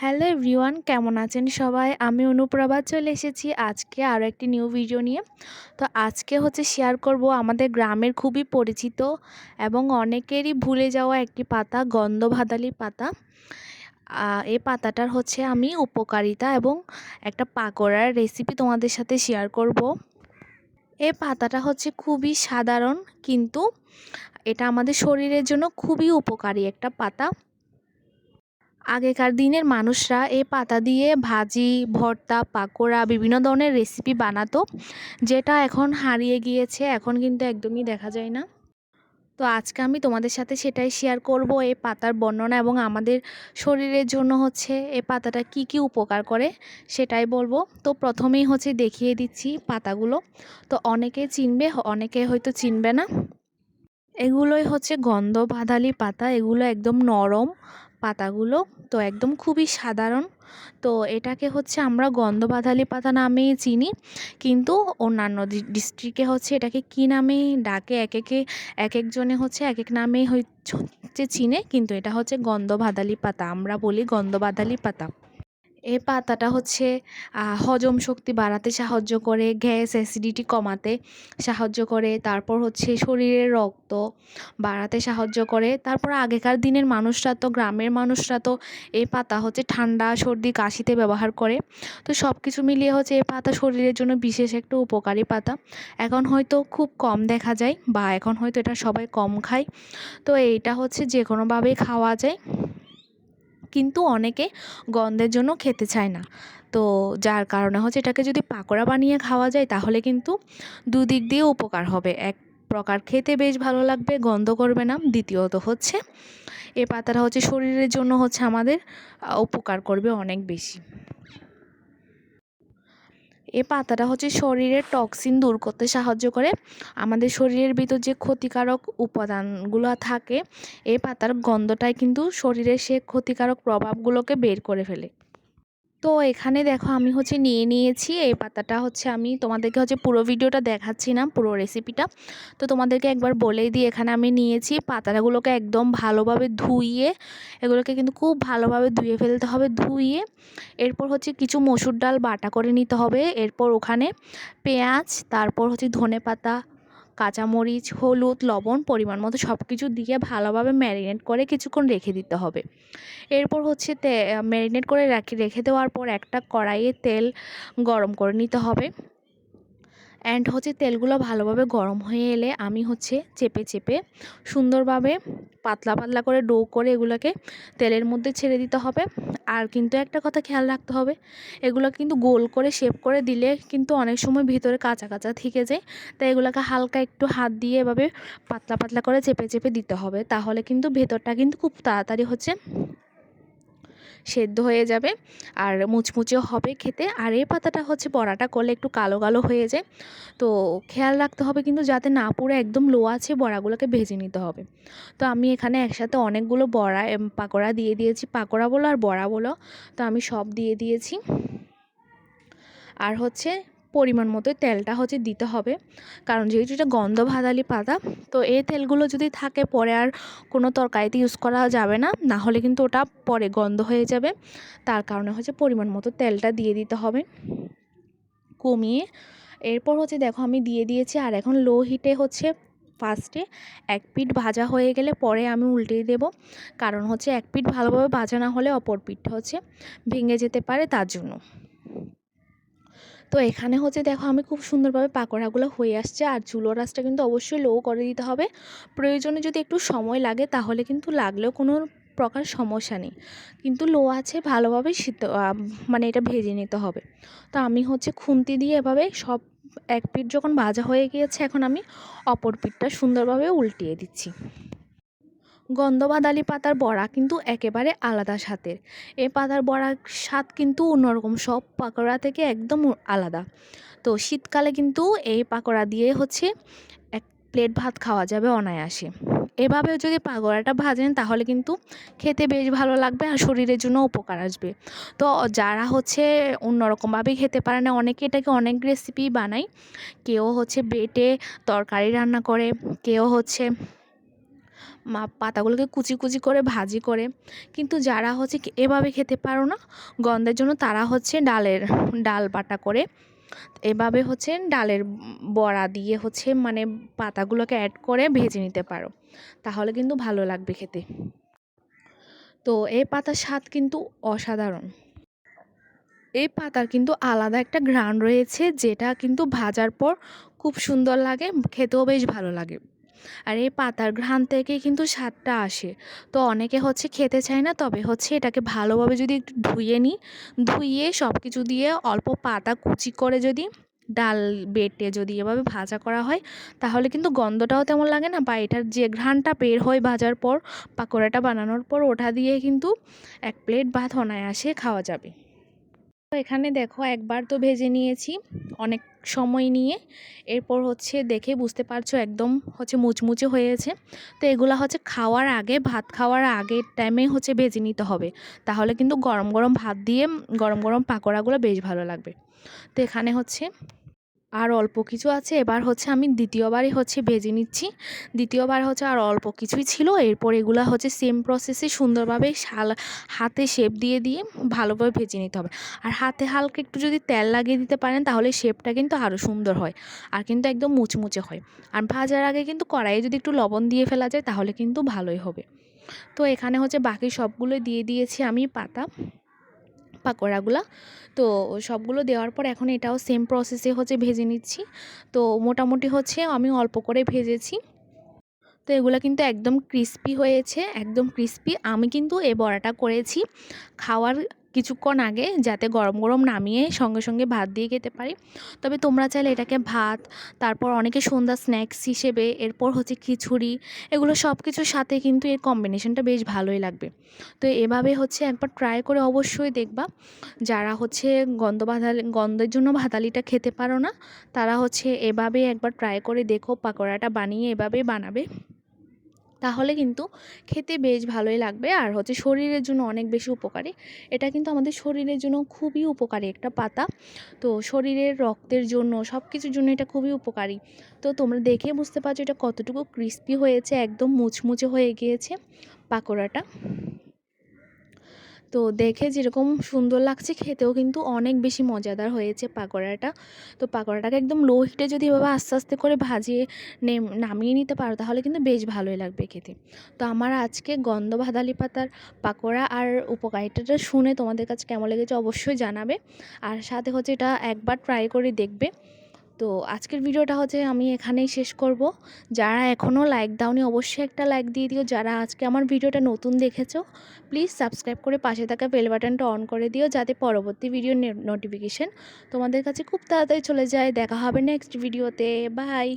Hello everyone কেমন আছেন সবাই? আমি অনুপ্রভা চলে এসেছি আজকে আরও একটি নিউ ভিডিও নিয়ে। তো আজকে হচ্ছে শেয়ার করব আমাদের গ্রামের খুবই পরিচিত এবং অনেকেরই ভুলে যাওয়া একটি পাতা গন্ধ ভাদালি পাতা এই পাতাটার হচ্ছে আমি উপকারিতা এবং একটা পাকোড়ার রেসিপি তোমাদের সাথে শেয়ার করব। এই পাতাটা হচ্ছে খুবই সাধারণ, কিন্তু এটা আমাদের শরীরের জন্য খুবই উপকারী একটা পাতা। আগেকার দিনের মানুষরা এই পাতা দিয়ে ভাজি, ভর্তা, পাকোড়া, বিভিন্ন ধরনের রেসিপি বানাতো, যেটা এখন হারিয়ে গিয়েছে, এখন কিন্তু একদমই দেখা যায় না। তো আজকে আমি তোমাদের সাথে সেটাই শেয়ার করব, এই পাতার বর্ণনা এবং আমাদের শরীরের জন্য হচ্ছে এই পাতাটা কি কি উপকার করে, সেটাই বলব। তো প্রথমেই হচ্ছে দেখিয়ে দিচ্ছি পাতাগুলো। তো অনেকে চিনবে, অনেকে হয়তো চিনবে না। এগুলোই হচ্ছে গন্ধ বাঁধালি পাতা, এগুলো একদম নরম পাতাগুলো তো একদম খুবই সাধারণ। তো এটাকে হচ্ছে আমরা গন্ধবাধালি পাতা নামেই চিনি। কিন্তু অন্যান্য ডিস্ট্রিক্টে হচ্ছে এটাকে কী নামে ডাকে? এক একে, এক একজনে হচ্ছে এক এক নামেই হচ্ছে চিনে। কিন্তু এটা হচ্ছে গন্ধবাধালি পাতা। আমরা বলি গন্ধবাধালি পাতা। এই পাতাটা হচ্ছে হজম শক্তি বাড়াতে সাহায্য করে, গ্যাস অ্যাসিডিটি কমাতে সাহায্য করে, তারপর হচ্ছে শরীরের রক্ত বাড়াতে সাহায্য করে, তারপর আগেকার দিনের মানুষরা তো, গ্রামের মানুষরা তো এই পাতা হচ্ছে ঠান্ডা, সর্দি, কাশিতে ব্যবহার করে। তো সব কিছু মিলিয়ে হচ্ছে এই পাতা শরীরের জন্য বিশেষ একটা উপকারী পাতা। এখন হয়তো খুব কম দেখা যায় বা এখন হয়তো এটা সবাই কম খায়। তো এইটা হচ্ছে যে কোনোভাবেই খাওয়া যায়। কিন্তু অনেকে গন্ধের জন্য খেতে চায় না। তো যার কারণে হচ্ছে এটাকে যদি পাকোড়া বানিয়ে খাওয়া যায়, তাহলে কিন্তু দুদিক দিয়ে উপকার হবে। এক প্রকার খেতে বেশ ভালো লাগবে, গন্ধ করবে না। দ্বিতীয়ত হচ্ছে, এ পাতাটা হচ্ছে শরীরের জন্য হচ্ছে আমাদের উপকার করবে অনেক বেশি। এ পাতাটা হচ্ছে শরীরের টক্সিন দূর করতে সাহায্য করে। আমাদের শরীরের ভিতর যে ক্ষতিকারক উপাদানগুলো থাকে, এই পাতার গন্ধটাই কিন্তু শরীরের সে ক্ষতিকারক প্রভাবগুলোকে বের করে ফেলে। তো এখানে দেখো আমি হচ্ছে নিয়ে নিয়েছি। এই পাতাটা হচ্ছে আমি তোমাদেরকে হচ্ছে পুরো ভিডিওটা দেখাচ্ছি না, পুরো রেসিপিটা তো তোমাদেরকে একবার বলেই দিই, এখানে আমি নিয়েছি পাতাগুলোকে একদম ভালোভাবে ধুইয়ে, এগুলোকে কিন্তু খুব ভালোভাবে ধুয়ে ফেলতে হবে, ধুইয়ে। এরপর হচ্ছে কিছু মসুর ডাল বাটা করে নিতে হবে। এরপর ওখানে পেঁয়াজ, তারপর হচ্ছে ধনে পাতা কাঁচামরিচ, হলুদ, লবণ, পরিমাণ মতো সব কিছু দিয়ে ভালোভাবে ম্যারিনেট করে কিছুক্ষণ রেখে দিতে হবে। এরপর হচ্ছে তে, ম্যারিনেট করে রাখি, রেখে দেওয়ার পর একটা কড়াইয়ে তেল গরম করে নিতে হবে। অ্যান্ড হচ্ছে তেলগুলো ভালোভাবে গরম হয়ে এলে আমি হচ্ছে চেপে চেপে সুন্দরভাবে পাতলা পাতলা করে ডো করে এগুলোকে তেলের মধ্যে ছেড়ে দিতে হবে। আর কিন্তু একটা কথা খেয়াল রাখতে হবে, এগুলো কিন্তু গোল করে, শেপ করে দিলে কিন্তু অনেক সময় ভিতরে কাঁচা কাঁচা থেকে যায়। তাই এগুলোকে হালকা একটু হাত দিয়ে এভাবে পাতলা পাতলা করে চেপে চেপে দিতে হবে। তাহলে কিন্তু ভেতরটা কিন্তু খুব তাড়াতাড়ি হচ্ছে সেদ্ধ হয়ে যাবে আর মুচমুচেও হবে খেতে। আর এই পাতাটা হচ্ছে বড়াটা করলে একটু কালো কালো হয়ে যায়। তো খেয়াল রাখতে হবে কিন্তু যাতে না পুরো একদম লো আছে বড়াগুলোকে ভেজে নিতে হবে। তো আমি এখানে একসাথে অনেকগুলো বড়া পাকোড়া দিয়ে দিয়েছি। পাকোড়া বলো আর বড়া বলো। তো আমি সব দিয়ে দিয়েছি। আর হচ্ছে পরিমাণ মতো তেলটা হচ্ছে দিতে হবে। কারণ যেহেতু এটা গন্ধ ভাদালি পাতা, তো এই তেলগুলো যদি থাকে পরে আর কোনো তরকারিতে ইউজ করা যাবে না না হলে কিন্তু ওটা পরে গন্ধ হয়ে যাবে। তার কারণে হচ্ছে পরিমাণ মতো তেলটা দিয়ে দিতে হবে। কমিয়ে এরপর হচ্ছে দেখো আমি দিয়ে দিয়েছি, আর এখন লো হিটে হচ্ছে ফার্স্টে এক পিঠ ভাজা হয়ে গেলে পরে আমি উল্টিয়ে দেব। কারণ হচ্ছে এক পিঠ ভালোভাবে ভাজা না হলে অপর পিঠটা হচ্ছে ভেঙে যেতে পারে তার জন্য। তো এখানে হচ্ছে দেখো আমি খুব সুন্দরভাবে পাকোড়াগুলো হয়ে আসছে আর চুলো রাসটা কিন্তু অবশ্যই লো করে দিতে হবে। প্রয়োজনে যদি একটু সময় লাগে তাহলে কিন্তু লাগলেও কোনো প্রকার সমস্যা নেই। কিন্তু লো আছে ভালোভাবে শীত মানে এটা ভেজে নিতে হবে। তো আমি হচ্ছে খুন্তি দিয়ে এভাবে সব এক পিঠ যখন ভাজা হয়ে গিয়েছে এখন আমি অপর পিঠটা সুন্দরভাবে উল্টিয়ে দিচ্ছি। গন্ধবাদালি পাতার বড়া কিন্তু একেবারে আলাদা স্বাদের। এ পাতার বড়ার স্বাদ কিন্তু অন্যরকম, সব পাকোড়া থেকে একদম আলাদা। তো শীতকালে কিন্তু এই পাকোড়া দিয়ে হচ্ছে এক প্লেট ভাত খাওয়া যাবে অনায়াসে। এভাবে যদি পাকোড়াটা ভাজেন তাহলে কিন্তু খেতে বেশ ভালো লাগবে আর শরীরের জন্য উপকার আসবে। তো যারা হচ্ছে অন্যরকমভাবে খেতে পারে না, অনেকে এটাকে অনেক রেসিপি বানায়। কেউ হচ্ছে বেটে তরকারি রান্না করে, কেউ হচ্ছে মা- পাতাগুলোকে কুচি কুচি করে ভাজি করে। কিন্তু যারা হচ্ছে এভাবে খেতে পারো না, গন্ধের জন্য তারা হচ্ছে ডালের, ডাল বাটা করে এভাবে হচ্ছে ডালের বড়া দিয়ে হচ্ছে মানে পাতাগুলোকে অ্যাড করে ভেজে নিতে পারো। তাহলে কিন্তু ভালো লাগবে খেতে। তো এই পাতার স্বাদ কিন্তু অসাধারণ। এই পাতার কিন্তু আলাদা একটা ঘ্রাণ রয়েছে, যেটা কিন্তু ভাজার পর খুব সুন্দর লাগে, খেতেও বেশ ভালো লাগে। আর এই পাতার ঘ্রাণ থেকে কিন্তু স্বাদটা আসে। তো অনেকে হচ্ছে খেতে চায় না, তবে হচ্ছে এটাকে ভালোভাবে যদি একটু ধুয়ে নিই, ধুয়ে সব কিছু দিয়ে অল্প পাতা কুচি করে যদি ডাল বেটে যদি এভাবে ভাজা করা হয়, তাহলে কিন্তু গন্ধটাও তেমন লাগে না বা এটার যে ঘ্রাণটা বের হয় ভাজার পর, পাকোড়াটা বানানোর পর, ওটা দিয়ে কিন্তু এক প্লেট ভাত অনায়াসে খাওয়া যাবে। এখানে দেখো একবার তো ভেজে নিয়েছি অনেক সময় নিয়ে। এরপর হচ্ছে দেখে বুঝতে পারছ একদম হচ্ছে মুচমুচে হয়েছে। তো এগুলো হচ্ছে খাওয়ার আগে, ভাত খাওয়ার আগের টাইমে হচ্ছে ভেজে নিতে হবে। তাহলে কিন্তু গরম গরম ভাত দিয়ে গরম গরম পাকোড়াগুলো বেশ ভালো লাগবে। তো এখানে হচ্ছে আর অল্প কিছু আছে। এবার হচ্ছে আমি দ্বিতীয়বারই হচ্ছে ভেজে নিচ্ছি। দ্বিতীয়বার হচ্ছে আর অল্প কিছুই ছিল। এরপর এগুলো হচ্ছে সেম প্রসেসে সুন্দরভাবে শাল হাতে শেপ দিয়ে দিয়ে ভালোভাবে ভেজে নিতে হবে। আর হাতে হালকা একটু যদি তেল লাগিয়ে দিতে পারেন, তাহলে শেপটা কিন্তু আরও সুন্দর হয় আর কিন্তু একদম মুচমুচে হয়। আর ভাজার আগে কিন্তু কড়াইয়ে যদি একটু লবণ দিয়ে ফেলা যায়, তাহলে কিন্তু ভালোই হবে। তো এখানে হচ্ছে বাকি সবগুলো দিয়ে দিয়েছি আমি পাতা। পাকোড়াগুলো। তো সবগুলো দেওয়ার পর এখন এটাও সেম প্রসেসে হচ্ছে ভেজে নিচ্ছি। তো মোটামুটি হচ্ছে আমি অল্প করে ভেজেছি। তো এগুলো কিন্তু একদম ক্রিস্পি হয়েছে, একদম ক্রিস্পি আমি কিন্তু এই বড়াটা করেছি। খাওয়ার কিছুক্ষণ আগে যাতে গরম গরম নামিয়ে সঙ্গে সঙ্গে ভাত দিয়ে খেতে পারি। তবে তোমরা চাইলে এটাকে ভাত, তারপর অনেকে সন্ধ্যা স্ন্যাক্স হিসেবে, এরপর হচ্ছে খিচুড়ি, এগুলো সব কিছুর সাথে কিন্তু এর কম্বিনেশনটা বেশ ভালোই লাগবে। তো এভাবে হচ্ছে একবার ট্রাই করে অবশ্যই দেখবা। যারা হচ্ছে গন্ধ ভাতালি গন্ধের জন্য ভাতালিটা খেতে পারো না, তারা হচ্ছে এভাবে একবার ট্রাই করে দেখো, পাকোড়াটা বানিয়ে এভাবে বানাবে। তাহলে কিন্তু খেতে বেশ ভালোই লাগবে। আর হচ্ছে শরীরের জন্য অনেক বেশি উপকারী। এটা কিন্তু আমাদের শরীরের জন্য খুবই উপকারী একটা পাতা। তো শরীরের রক্তের জন্য সব কিছুর জন্য এটা খুবই উপকারী। তো তোমরা দেখে বুঝতে পারছ এটা কতটুকু ক্রিস্পি হয়েছে, একদম মুচমুচে হয়ে গিয়েছে পাকোড়াটা। তো দেখে যেরকম সুন্দর লাগছে খেতেও কিন্তু অনেক বেশি মজাদার হয়েছে পাকোড়াটা। তো পাকোড়াটাকে একদম লো হিটে যদি এভাবে আস্তে আস্তে করে ভাজিয়ে নেম- নামিয়ে নিতে পারো তাহলে কিন্তু বেশ ভালোই লাগবে খেতে। তো আমার আজকে গন্ধ ভাদালি পাতার পাকোড়া আর উপকারিতাটা শুনে তোমাদের কাছে কেমন লেগেছে অবশ্যই জানাবে। আর সাথে হচ্ছে এটা একবার ট্রাই করে দেখবে। তো আজকের ভিডিওটা হচ্ছে আমি এখানেই শেষ করব। যারা এখনও লাইক দাওনি অবশ্যই একটা লাইক দিয়ে দিও। যারা আজকে আমার ভিডিওটা নতুন দেখেছ প্লিজ সাবস্ক্রাইব করে পাশে থাকা বেল বাটনটা অন করে দিও যাতে পরবর্তী ভিডিও নোটিফিকেশান তোমাদের কাছে খুব তাড়াতাড়ি চলে যায়। দেখা হবে নেক্সট ভিডিওতে বাই